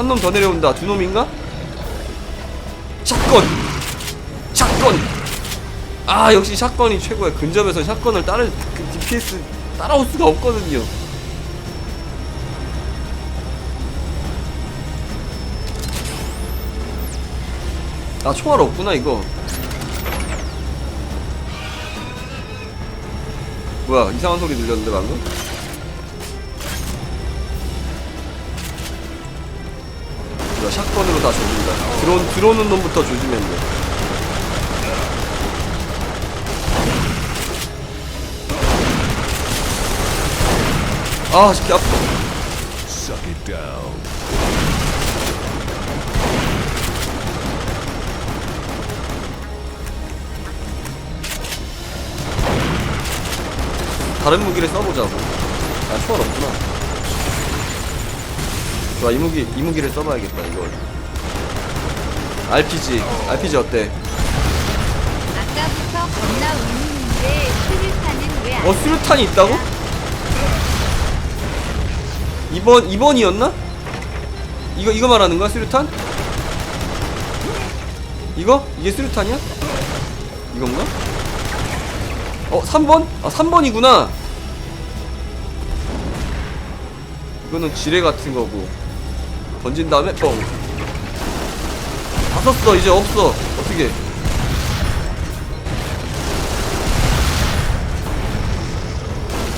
한 놈 더 내려온다. 두 놈인가? 샷건! 샷건! 아 역시 샷건이 최고야. 근접에서 샷건을 따를 그 DPS 따라올 수가 없거든요. 아 총알 없구나 이거. 뭐야 이상한 소리 들렸는데 방금? 들어 들어오는 놈부터 조지면 돼. 아, 새끼 down. 다른 무기를 써보자고. 아, 초월 없구나. 좋아, 이 무기, 이 무기를 써봐야겠다, 이걸. RPG, RPG 어때? 아까부터 겁나 울리는데 수류탄은 왜안 어, 수류탄이 있다고? 2번, 2번이었나? 이거, 이거 말하는 거야, 수류탄? 이거? 이게 수류탄이야? 이건가? 어, 3번? 아, 3번이구나. 이거는 지뢰 같은 거고. 던진 다음에, 뻥. 다 썼어, 이제 없어. 어떻게.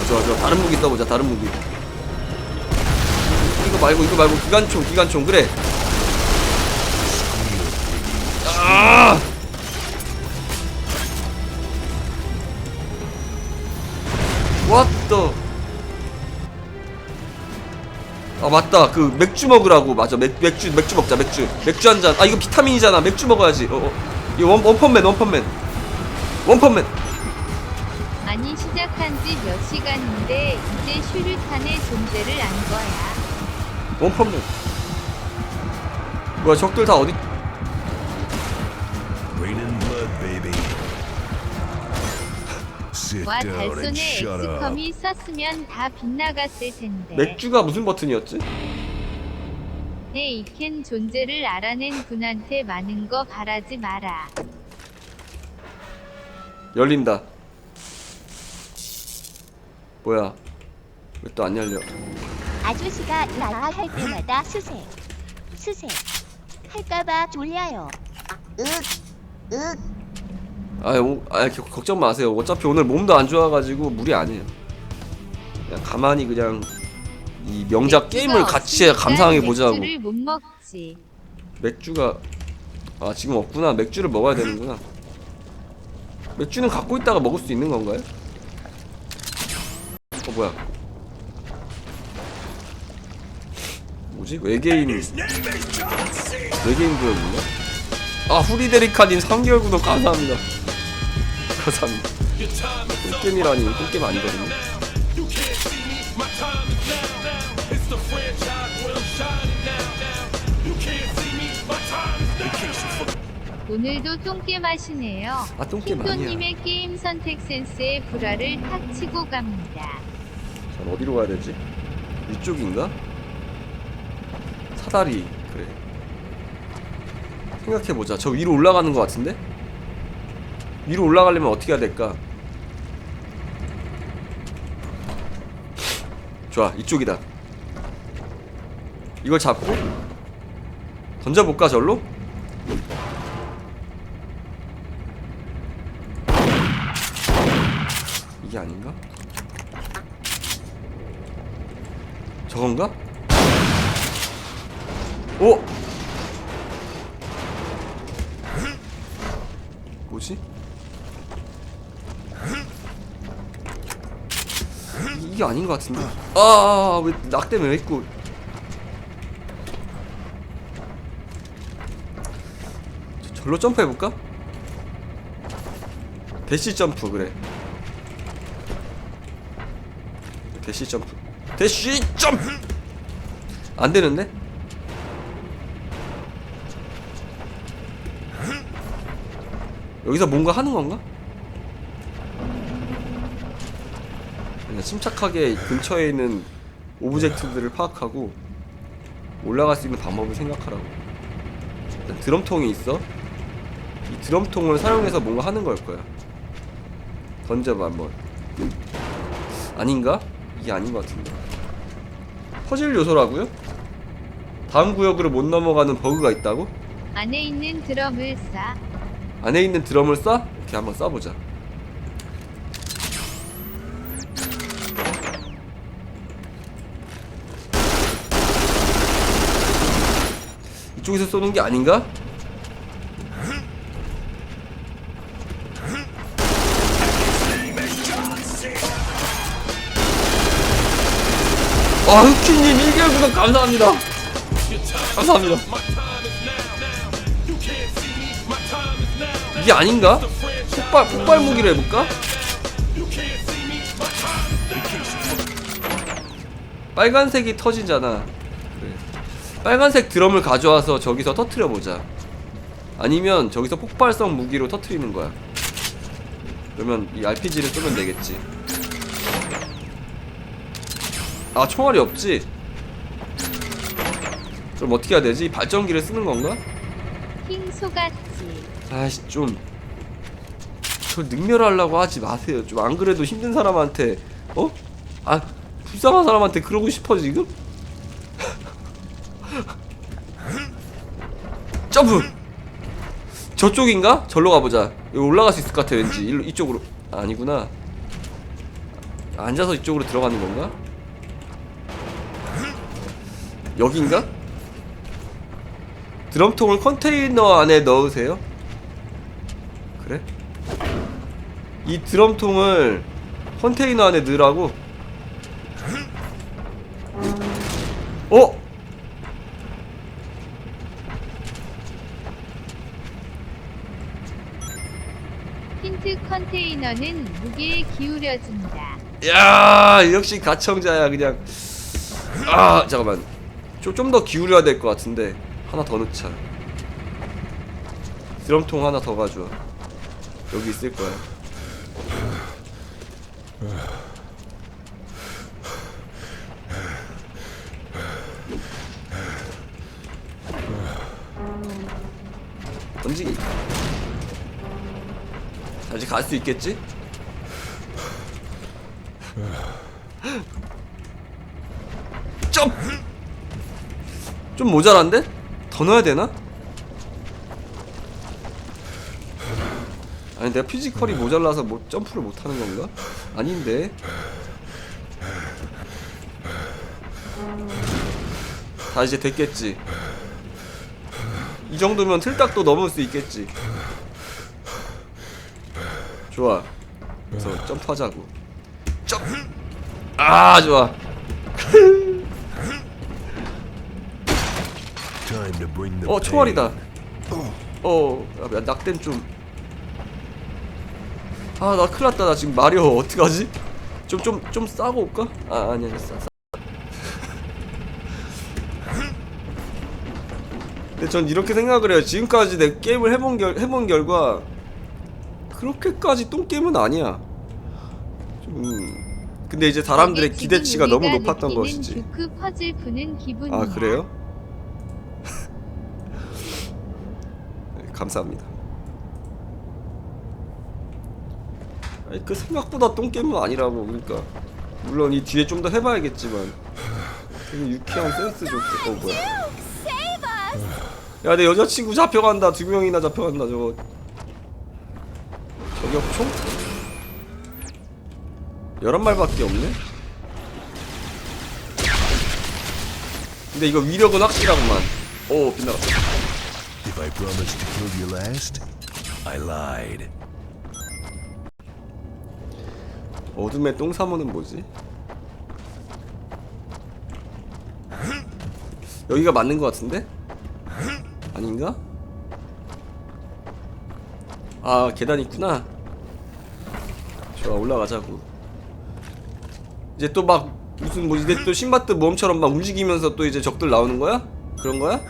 아, 좋아, 좋아. 다른 무기 써보자, 다른 무기. 이거 말고, 이거 말고, 기관총, 기관총, 그래. 아! What the? 아 맞다. 그 맥주 먹으라고. 맞아. 맥, 맥주 맥주 먹자. 맥주. 맥주 한잔. 아 이거 비타민이잖아. 맥주 먹어야지. 어, 어. 이거 원, 원펀맨 원펀맨. 원펀맨. 아니 시작한 지 몇 시간인데 이제 슈류탄의 존재를 안 거야. 원펀맨. 뭐야 적들 다 어디 와 달손에. 엑스컴이 썼으면 다 빗나갔을 텐데. 맥주가 무슨 버튼이었지? 내 이켄 존재를 알아낸 분한테 많은 거 바라지 마라. 열린다 뭐야 왜 또 안 열려 아저씨가 나와 할 때마다 수색, 수색 할까봐 졸려요. 윽, 윽. 아, 오, 아 겨- 걱정 마세요. 어차피 오늘 몸도 안 좋아가지고 무리 아니에요. 그냥 가만히 그냥 이 명작 게임을 같이 감상해 보자고. 맥주를 못 먹지. 맥주가 아 지금 없구나. 맥주를 먹어야 되는구나. 맥주는 갖고 있다가 먹을 수 있는 건가요? 어 뭐야? 뭐지? 외계인 외계인 구역인가? 아 후리데리카님 3개월 구독 감사합니다. 감 사합니다 꿀게임이라니 꿀게임 아니거든요 오늘도 똥겜 하시네요. 아, 똥겜 아니야. 킹도님의 게임 선택 센스에 불화를 탁 치고 갑니다. 전 어디로 가야 되지? 이쪽인가? 사다리 그래 생각해보자 저 위로 올라가는 것 같은데? 위로 올라가려면 어떻게 해야 될까? 좋아 이쪽이다 이걸 잡고 던져볼까 절로? 이게 아닌가? 저건가? 오! 이- 이게 아닌 것 같은데? 아, 아, 아, 왜 낙대면 왜 있고? 저- 절로 점프해 볼까? 대시 점프, 그래. 대시 점프. 대시 점프! 안 되는데? 여기서 뭔가 하는 건가? 그냥 침착하게 근처에 있는 오브젝트들을 파악하고 올라갈 수 있는 방법을 생각하라고 일단 드럼통이 있어 이 드럼통을 사용해서 뭔가 하는 걸 거야 던져봐 한번 아닌가? 이게 아닌 것 같은데 퍼즐 요소라고요? 다음 구역으로 못 넘어가는 버그가 있다고? 안에 있는 드럼을 싸. 안에 있는 드럼을 쏴? 이렇게 한번 쏴보자 이쪽에서 쏘는 게 아닌가? 아 흑키님 1개월 구독 감사합니다 감사합니다 이게 아닌가? 폭발 폭발 무기로 해볼까? 빨간색이 터지잖아. 빨간색 드럼을 가져와서 저기서 터트려 보자. 아니면 저기서 폭발성 무기로 터트리는 거야. 그러면 이 RPG를 쏘면 되겠지. 아 총알이 없지? 그럼 어떻게 해야 되지? 발전기를 쓰는 건가? 흰소같지. 아이씨 좀. 저 능멸하려고 하지 마세요. 좀 안 그래도 힘든 사람한테 어? 아 불쌍한 사람한테 그러고 싶어 지금? 점프. 저쪽인가? 절로 가보자. 여기 올라갈 수 있을 것 같아 왠지. 일로 이쪽으로. 아, 아니구나. 앉아서 이쪽으로 들어가는 건가? 여긴가? 드럼통을 컨테이너 안에 넣으세요. 그래? 이 드럼통을 컨테이너 안에 넣으라고? 어? 힌트 컨테이너는 무게에 기울여진다. 야 역시 가청자야 그냥. 아 잠깐만. 좀 더 기울여야 될 것 같은데. 하나 더 넣자. 드럼통 하나 더 가져와. 여기 있을 거야. 던지기 자 이제 갈수 있겠지? 점! 좀 모자란데? 더 넣어야 되나? 아니 내가 피지컬이 모자라서 뭐 점프를 못 하는 건가? 아닌데. 다 이제 됐겠지. 이 정도면 틀딱도 넘을 수 있겠지. 좋아. 그래서 점프하자고. 점. 아 좋아. 어 pain. 어 야, 낙댐 좀. 아나 큰일났다 나 지금 마리오 어떡하지? 좀 좀 좀 싸고 올까? 아 아니 아니 싸. 싸. 근데 전 이렇게 생각을 해요. 지금까지 내 게임을 해본 결 해본 결과 그렇게까지 똥 게임은 아니야. 좀 근데 이제 사람들의 기대치가 너무 높았던 것이지. 아 그래요? 네, 감사합니다. 아니, 그 생각보다 똥게임은 아니라고 그러니까 물론 이 뒤에 좀 더 해봐야겠지만 되게 유쾌한 센스 좋게 어 뭐야 야 내 여자친구 잡혀간다 두 명이나 잡혀간다 저거 저격총? 11발밖에 없네? 근데 이거 위력은 확실하구만 오 빗나갔다 If I promised to kill you last, I lied. 어둠의 똥사모는 뭐지? 여기가 맞는 것 같은데? 아닌가? 아 계단 있구나 어, 올라가자고 이제 또 막 무슨 뭐지 이제 또 신밧드 모험처럼 막 움직이면서 또 이제 적들 나오는 거야? 그런 거야?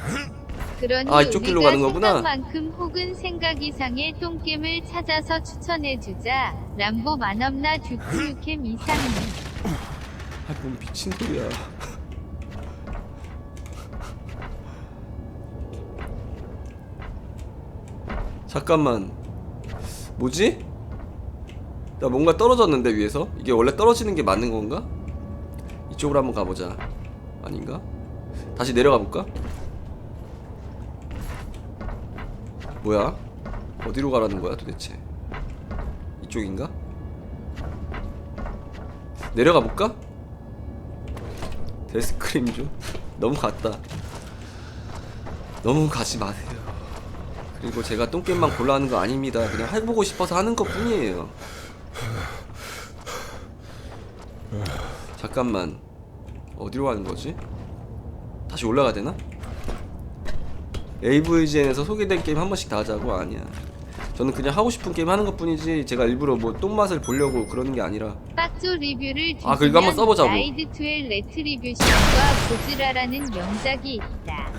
그러니 아, 이쪽 길로 우리가 가는 거구나. 생각만큼 혹은 생각 이상의 똥겜을 찾아서 추천해주자. 람보 만업나 듀크유캠 이상님. 아이 뭔 미친 소리야 잠깐만 뭐지? 나 뭔가 떨어졌는데 위에서? 이게 원래 떨어지는 게 맞는 건가? 이쪽으로 한번 가보자 아닌가? 다시 내려가 볼까? 뭐야? 어디로 가라는 거야 도대체? 이쪽인가? 내려가 볼까? 데스크림 좀 너무 갔다 너무 가지 마세요 그리고 제가 똥게임만 골라 하는 거 아닙니다 그냥 해보고 싶어서 하는 것 뿐이에요 잠깐만 어디로 가는 거지? 다시 올라가야 되나? AVGN에서 소개된 게임 한 번씩 다 하자고 아니야 저는 그냥 하고 싶은 게임 하는 것 뿐이지 제가 일부러 뭐 똥맛을 보려고 그러는 게 아니라 빡조 리뷰를 아, 그거 한번 써보자고. 라이드 투엘 레트 리뷰션과 고즈라라는 명작이 있다.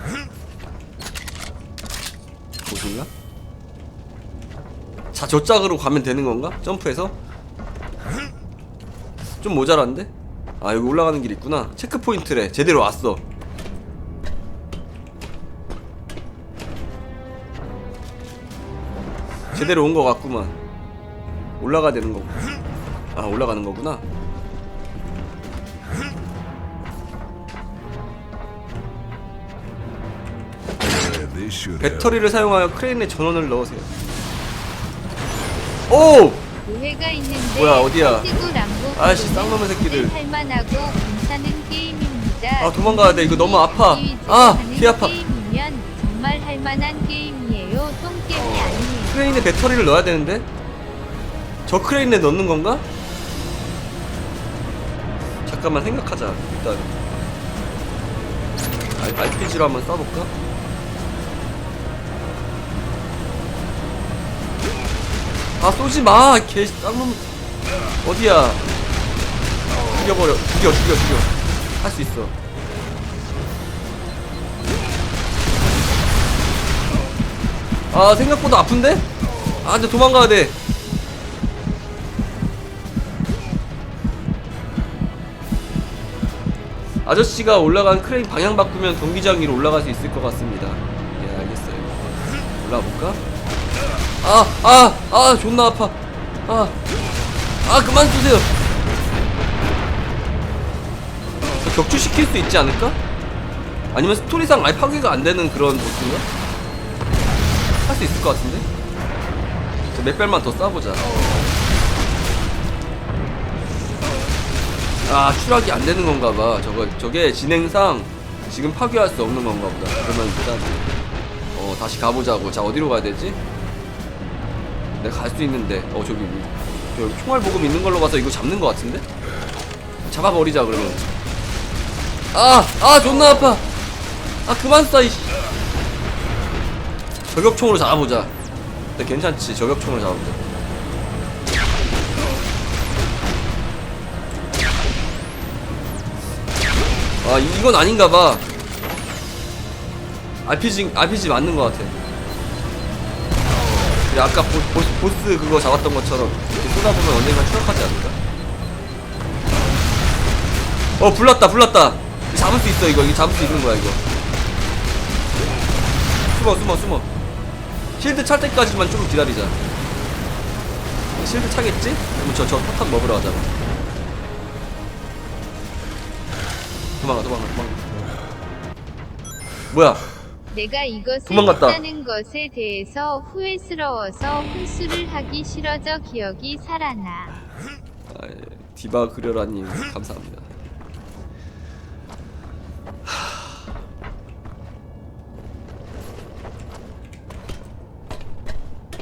보실라? 자 저짝으로 가면 되는 건가? 점프해서? 좀 모자란데? 아 여기 올라가는 길 있구나. 체크포인트래. 제대로 왔어. 제대로 온거 같구만. 올라가야 되는 거고. 아 올라가는 거구나. 배터리를 사용하여 크레인에 전원을 넣으세요. 오! 오해가 있는데 뭐야, 어디야? 프로는 쌍놈의 새끼들. 할만하고 괜찮은 게임입니다. 아, 도망가야 돼. 이거 너무 아파. 아, 귀 아파. 게임이면 정말 할만한 게임이에요. 똥게임이 아니에요. 크레인에 배터리를 넣어야 되는데? 저 크레인에 넣는 건가? 잠깐만 생각하자 일단 아, RPG로 한번 쏴볼까? 아 쏘지 마 개 쌍놈 어디야 죽여버려. 죽여 죽여 죽여. 할 수 있어. 아 생각보다 아픈데? 아 근데 도망가야 돼. 아저씨가 올라간 크레인 방향 바꾸면 경기장 위로 올라갈 수 있을 것 같습니다. 예 알겠어요. 올라가 볼까? 아아 아 존나 아파. 아아 그만 쏘세요 격추시킬 수 있지 않을까? 아니면 스토리상 아예 파괴가 안 되는 그런 보스인가? 할 수 있을 것 같은데? 저몇 발만 더 쏴보자. 아, 추락이 안 되는 건가 봐. 저거, 저게 진행상 지금 파괴할 수 없는 건가 보다. 그러면 일단, 어, 다시 가보자고. 자, 어디로 가야 되지? 내가 갈 수 있는데. 어, 저기, 저기 총알 보급 있는 걸로 봐서 이거 잡는 것 같은데? 잡아버리자, 그러면. 아! 아, 존나 아파! 아, 그만 쏴, 이씨. 저격총으로 잡아보자. 근데 괜찮지. 저격총으로 잡아보자. 아 이- 이건 아닌가 봐. RPG RPG 맞는 것 같아. 아까 보, 보스, 보스 그거 잡았던 것처럼 이렇게 쏘다 보면 언젠가 추락하지 않을까? 어 불났다 불났다. 잡을 수 있어 이거 이거 잡을 수 있는 거야 이거. 숨어 숨어 숨어. 실드 찰 때까지만 좀 기다리자. 실드 차겠지? 그럼 저저 포탑 먹으러 가자고. 도망가 도망가 도망가. 뭐야? 내가 이것을 도망갔다. 했다는 것에 대해서 후회스러워서 훈수를 하기 싫어져 기억이 살아나. 아, 예. 디바 그려라님 감사합니다.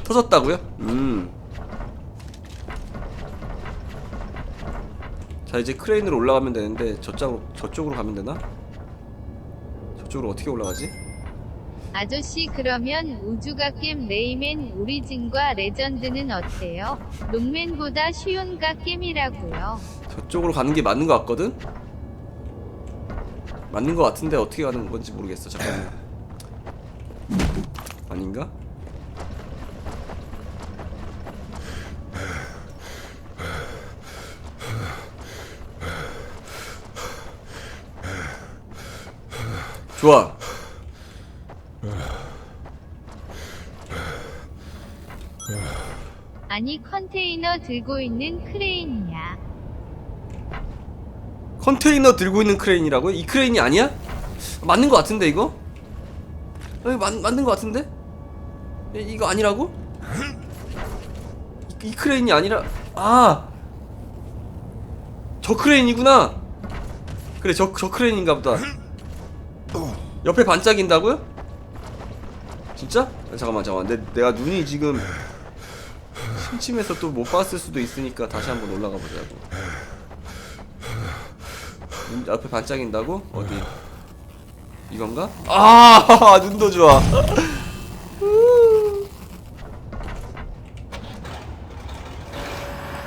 터졌다고요? 음. 자 이제 크레인으로 올라가면 되는데 저쪽으로 저쪽으로 가면 되나? 저쪽으로 어떻게 올라가지? 아저씨 그러면 우주가겜 레이맨 오리진과 레전드는 어때요? 롱맨보다 쉬운 가겜이라고요. 저쪽으로 가는 게 맞는 것 같거든? 맞는 것 같은데 어떻게 가는 건지 모르겠어 잠깐만 아닌가? 좋아 아니 컨테이너 들고 있는 크레인이야. 컨테이너 들고 있는 크레인이라고요? 이 크레인이 아니야? 맞는 거 같은데 이거? 아니, 맞, 맞는 거 같은데? 이, 이거 아니라고? 이, 이 크레인이 아니라 아! 저 크레인이구나! 그래 저, 저 크레인인가 보다 옆에 반짝인다고요? 진짜? 아, 잠깐만 잠깐만 내, 내가 눈이 지금 침침해서 또 못 봤을 수도 있으니까 다시 한번 올라가 보자고 눈 앞에 반짝인다고? 어디? 이건가? 아 눈도 좋아.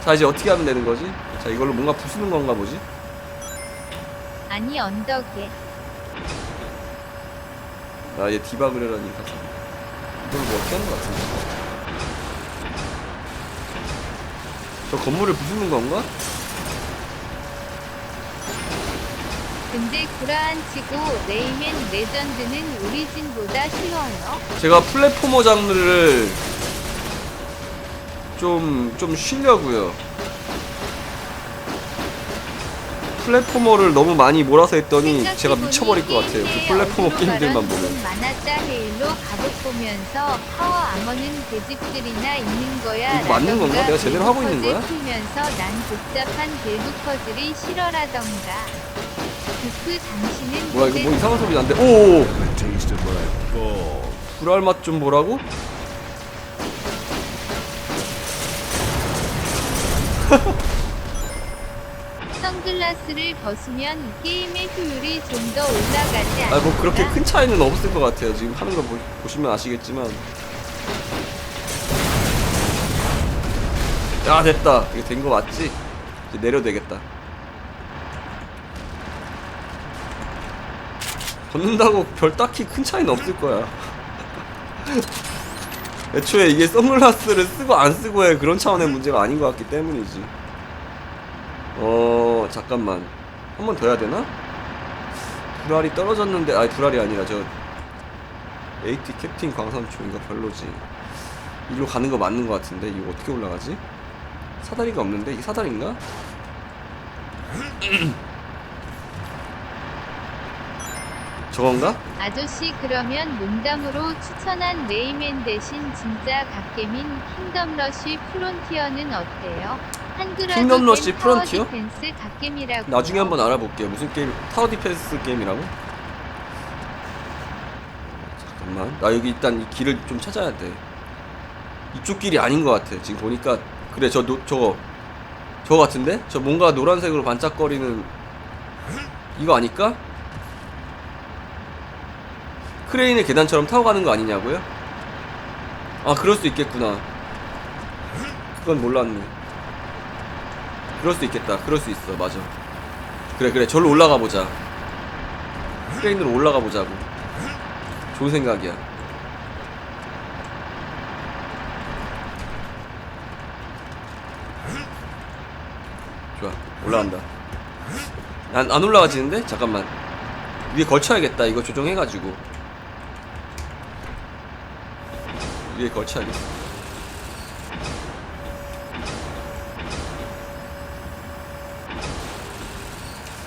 자 이제 어떻게 하면 되는 거지? 자 이걸로 뭔가 부수는 건가 보지? 아니 언덕에 아 얘 디박을 해라니까 이걸 뭐 어떻게 하는 거 같은데? 저 건물을 부수는 건가? 근데 구라안 치고 레이맨 레전드는 오리진보다 쉬워요. 제가 플랫포머 장르를 좀, 좀 쉬려고요. 플랫포머를 너무 많이 몰아서 했더니 제가 미쳐버릴 것 같아요. 그 플랫포머 게임들만 보면. 이거 맞는 건가? 내가 제대로 하고 있는 거야? 그 뭐야 이거 뭐 이상한 소리 나는데 오. 불알 맛 좀 보라고? 선글라스를 벗으면 게임의 효율이 좀 더 올라가지 않을까? 아 뭐 그렇게 큰 차이는 없을 것 같아요. 지금 하는 거 보, 보시면 아시겠지만. 야 됐다. 이거 된거 맞지? 이제 내려도 되겠다. 걷는다고 별 딱히 큰 차이는 없을 거야. 애초에 이게 선글라스를 쓰고 안 쓰고의 그런 차원의 문제가 아닌 것 같기 때문이지. 어 잠깐만 한 번 더 해야 되나? 불알이 떨어졌는데 아니 불알이 아니라 저 AT 캡틴 이거 별로지 일로 가는 거 맞는 거 같은데 이거 어떻게 올라가지? 사다리가 없는데 이게 사다리인가? 저건가? 아저씨 그러면 농담으로 추천한 레이맨 대신 진짜 갓겜인 킹덤 러쉬 프론티어는 어때요? 된 타워 프론티어? 나중에 한번 알아볼게요 무슨 게임 타워 디펜스 게임이라고? 잠깐만 나 여기 일단 이 길을 좀 찾아야 돼 이쪽 길이 아닌 것 같아 지금 보니까 그래 저 노, 저거 저거 같은데? 저 뭔가 노란색으로 반짝거리는 이거 아닐까? 크레인을 계단처럼 타고 가는 거 아니냐고요? 아 그럴 수 있겠구나 그건 몰랐네 그럴 수 있겠다. 그럴 수 있어. 맞아. 그래 그래. 절로 올라가 보자. 크레인으로 올라가 보자고. 좋은 생각이야. 좋아. 올라간다. 안, 안 올라가지는데? 잠깐만. 위에 걸쳐야겠다. 이거 조정해가지고. 위에 걸쳐야겠어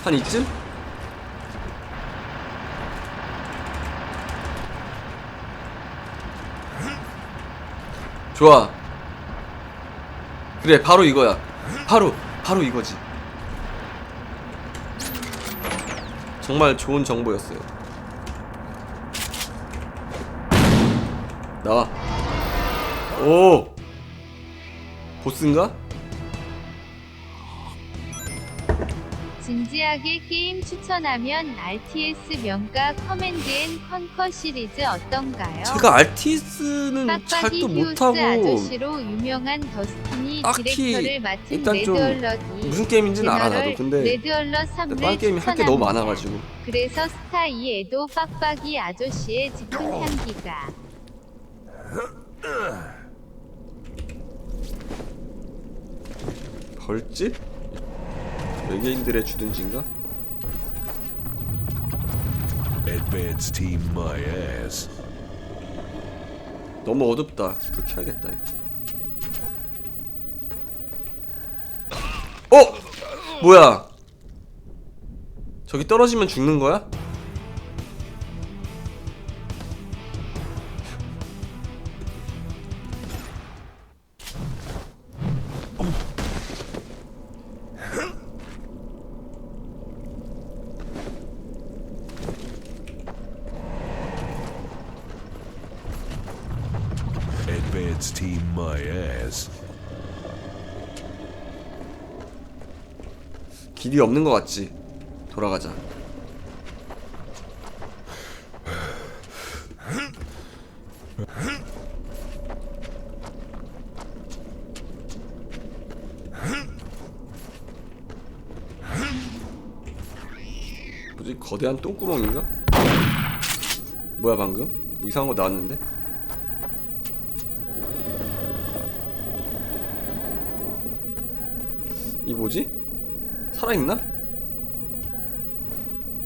한 이쯤? 좋아. 그래, 바로 이거야. 바로, 바로 이거지. 정말 좋은 정보였어요. 나와. 오! 보스인가? 진지하게 게임 추천하면 RTS 명가 커맨드 앤 컨커 시리즈 어떤가요? 제가 RTS는 잘 또 못하고 아저씨로 유명한 딱히 디렉터를 맡은 일단 좀 레드얼럿이 무슨 게임인지는 알아 나도. 근데 레드얼럿 3를 다른 게임이 할 게 너무 많아가지고. 그래서 스타 2에도 빡빡이 아저씨의 짙은 향기가 벌집? 외계인들의 주둔지인가? Advance team my ass. 너무 어둡다. 불 켜야겠다 이거. 어! 뭐야? 저기 떨어지면 죽는 거야? 길이 없는 것 같지? 돌아가자. 뭐지? 거대한 똥구멍인가? 뭐야 방금? 뭐 이상한 거 나왔는데? 이 뭐지? 살아있나?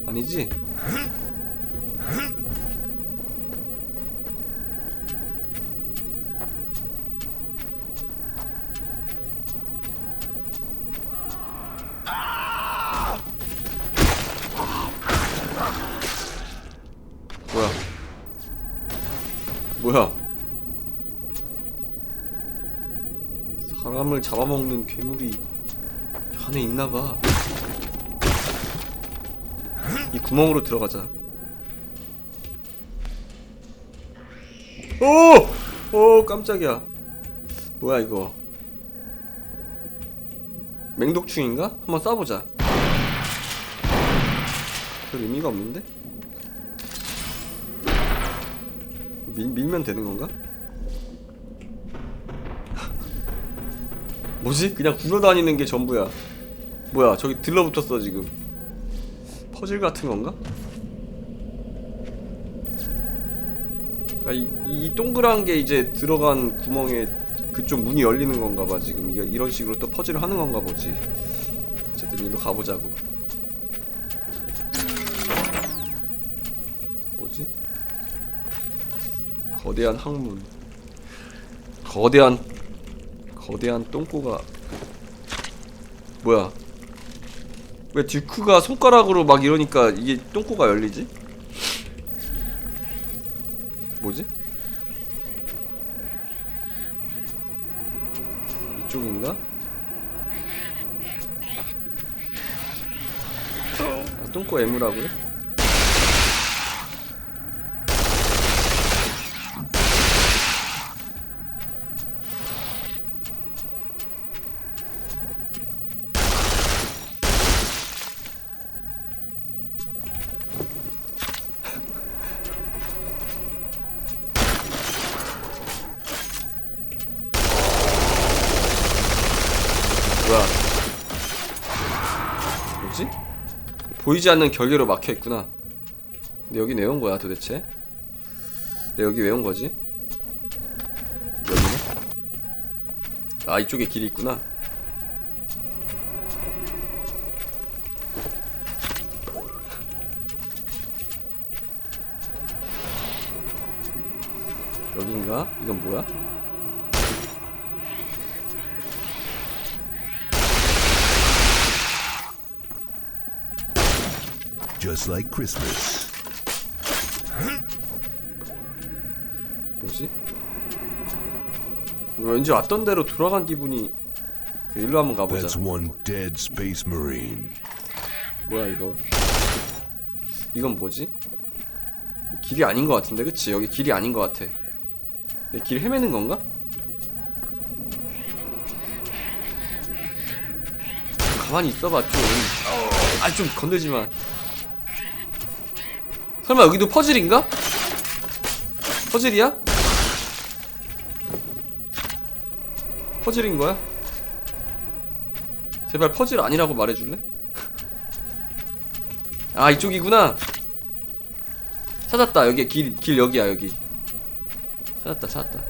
아니지? 뭐야? 뭐야? 사람을 잡아먹는 괴물이 저 안에 있나봐. 이 구멍으로 들어가자. 오! 오 깜짝이야. 뭐야 이거? 맹독충인가? 한번 쏴보자. 별 의미가 없는데? 밀, 밀면 되는 건가? 뭐지? 그냥 굴러다니는 게 전부야. 뭐야? 저기 들러붙었어 지금. 퍼즐 같은 건가? 아, 이, 이 동그란 게 이제 들어간 구멍에 그쪽 문이 열리는 건가 봐 지금 이게 이런 식으로 또 퍼즐을 하는 건가 보지 어쨌든 이리로 가보자고 뭐지? 거대한 항문 거대한 거대한 똥꼬가 뭐야 왜 듀크가 손가락으로 막 이러니까 이게 똥꼬가 열리지? 뭐지? 이쪽인가? 아, 똥꼬 애무라고요? 뭐야? 뭐지? 보이지 않는 결계로 막혀 있구나. 근데 여기 왜온 거야 도대체? 내 여기 왜 온 거지? 여기네? 아 이쪽에 길이 있구나. 여긴가? 이건 뭐야? Just like Christmas. 뭐지? 왠지 왔던 대로 돌아간 기분이 그 일로 한번 가보자. That's one dead space marine. 뭐야 이거? 이건 뭐지? 길이 아닌 것 같은데, 그치? 여기 길이 아닌 것 같아. 내길 헤매는 건가? 가만히 있어봐 좀. 아 좀 건들지 마. 설마 여기도 퍼즐인가? 퍼즐이야? 퍼즐인 거야? 제발 퍼즐 아니라고 말해줄래? 아 이쪽이구나 찾았다 여기 길, 길 여기야 여기 찾았다 찾았다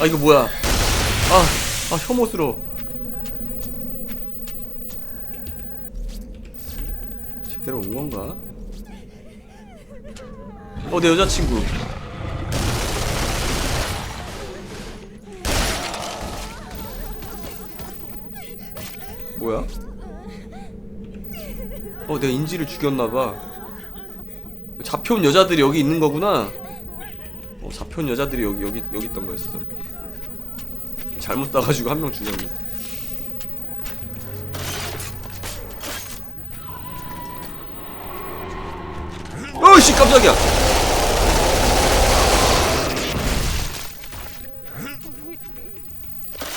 아 이거 뭐야 아, 아 혐오스러워 제대로 온 건가? 어 내 여자친구. 뭐야? 어 내가 인지를 죽였나봐. 잡혀온 여자들이 여기 있는 거구나. 어 잡혀온 여자들이 여기 여기 여기 있던 거였어 잘못 싸가지고 한 명 죽였네. 어이씨 깜짝이야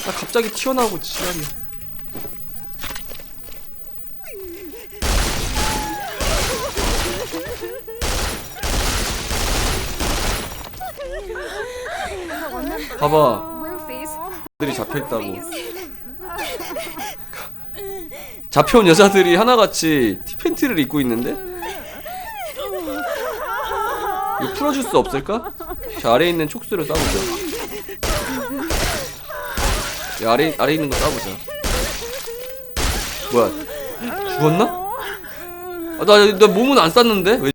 아 갑자기 튀어나오고 지랄이야. 봐봐. 들이 잡혀있다고. 잡혀온 여자들이 하나같이 티팬티를 입고 있는데? 이거 풀어줄 수 없을까? 저 아래에 있는 촉수를 쏴보자 이 아래, 아래 있는 거 쏴보자 뭐야 죽었나? 아, 나, 나 몸은 안 쌌는데? 왜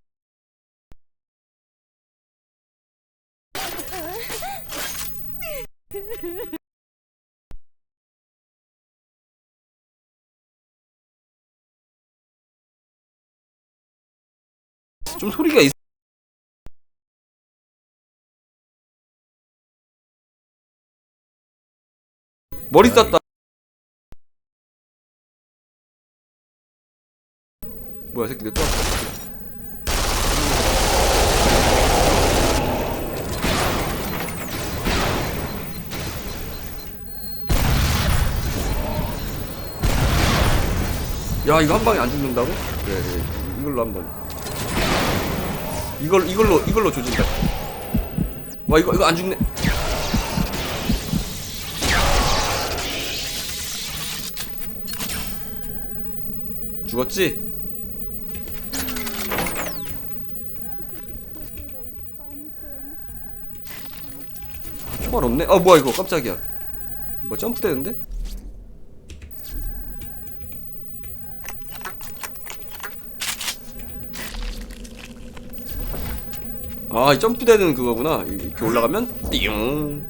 좀 소리가 있... 머리 쌌다 뭐야 새끼 내또 야 이거 한 방에 안 죽는다고? 그래 그래 이걸로 한번 이걸 이걸로 이걸로 조진다. 와 이거 이거 안 죽네. 죽었지? 아, 총알 없네. 아 뭐야 이거 깜짝이야. 뭐 점프되는데? 아, 이 점프되는 그거구나. 이- 이렇게 올라가면 띠용,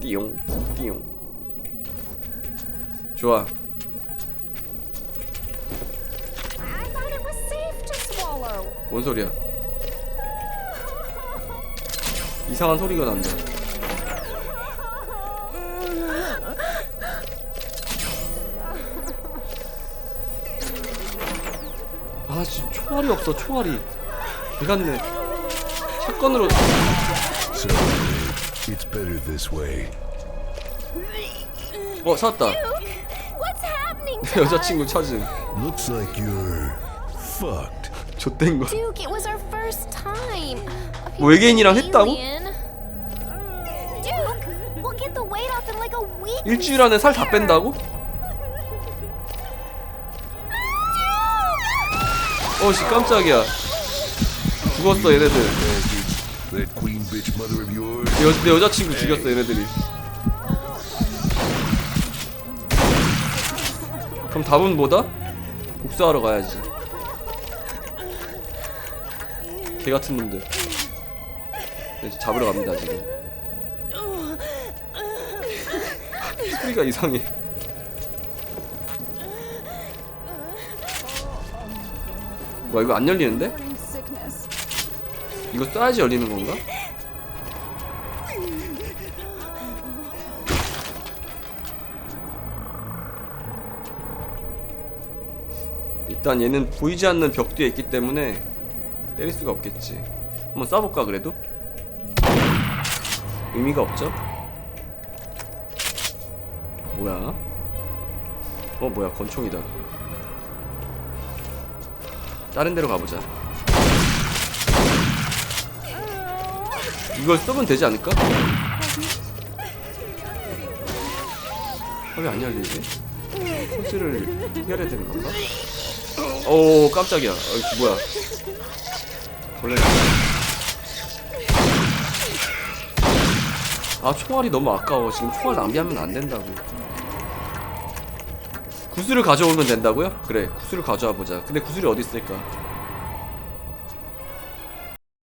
띠용, 띠용. 좋아. 뭔 소리야? 이상한 소리가 난다. 아, 지금 총알이 없어. 총알이. 개같네. 샷건으로 way. 어, 찾았다. 여자친구 찾은. Looks like you're fucked. 좆된 거. Duke, it was our first time. 뭐 외계인이랑 했다고? Alien. Duke, we'll get the weight off in like a week. 일주일 안에 살 다 뺀다고? 어씨 깜짝이야 죽었어 얘네들 Bastards. That queen bitch mother of yours. 내, 여, 내 여자친구 죽였어 얘네들이 그럼 답은 뭐다? 복수하러 가야지 개같은 놈들 이제 잡으러 갑니다 지금 소리가 이상해 뭐야 이거 안 열리는데? 이거 써야지 열리는 건가? 일단 얘는 보이지 않는 벽 뒤에 있기 때문에 때릴 수가 없겠지. 한번 쏴볼까 그래도? 의미가 없죠? 뭐야? 어 뭐야 권총이다. 다른 데로 가보자. 이걸 쓰면 되지 않을까? 아, 왜안 열리지? 소스를 해결해야 되는 건가? 오 깜짝이야. 어이 뭐야? 원래 아 총알이 너무 아까워. 지금 총알 낭비하면 안 된다고. 구슬을 가져오면 된다고요? 그래 구슬을 가져와 보자. 근데 구슬이 어디 있을까?